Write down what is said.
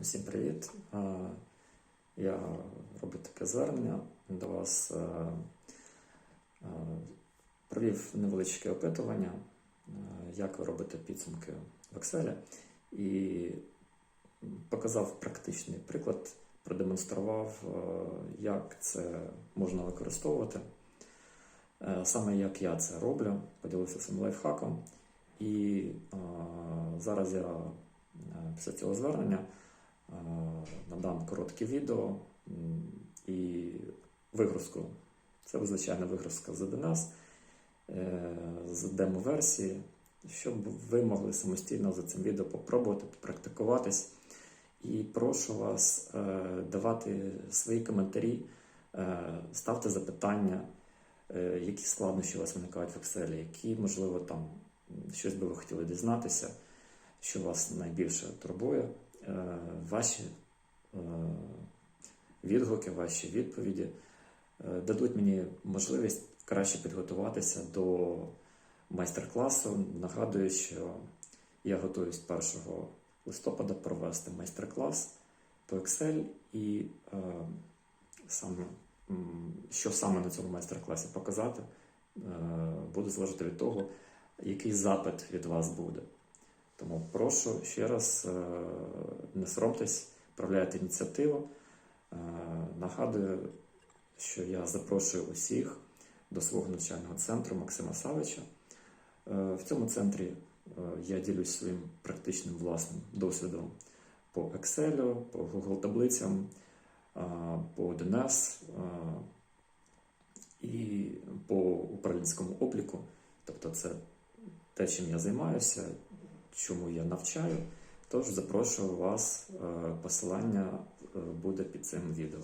Усім привіт. Е, Я роблю таке звернення до вас. Е, е, Провів невеличке опитування, як ви робите підсумки в Excel, і показав практичний приклад, продемонстрував, як це можна використовувати. Саме як я це роблю, поділився цим лайфхаком. І зараз я після цього звернення надам коротке відео і вигрузку. Це звичайна вигрузка з 1С, е, з демо-версії, щоб ви могли самостійно за цим відео попробувати, попрактикуватись. І прошу вас е, давати свої коментарі, е, ставте запитання, які складнощі у вас виникають в Excel, які, можливо, там щось би ви хотіли дізнатися, що вас найбільше турбує. Ваші відгуки, ваші відповіді е, дадуть мені можливість краще підготуватися до майстер-класу. Нагадую, що я готуюсь 1 листопада провести майстер-клас по Excel і е, саме, що саме на цьому майстер-класі показати, е, буде залежати від того, який запит від вас буде. Тому прошу ще раз е, не соромтесь, проявляйте ініціативу. Е, Нагадую, що я запрошую усіх до свого навчального центру Максима Савича. Е, В цьому центрі е, я ділюсь своїм практичним власним досвідом по Excel, по Google таблицям, по DNS і по управлінському обліку. Тобто це те, чим я займаюся, чому я навчаю. Тож запрошую вас, е, посилання е, буде під цим відео.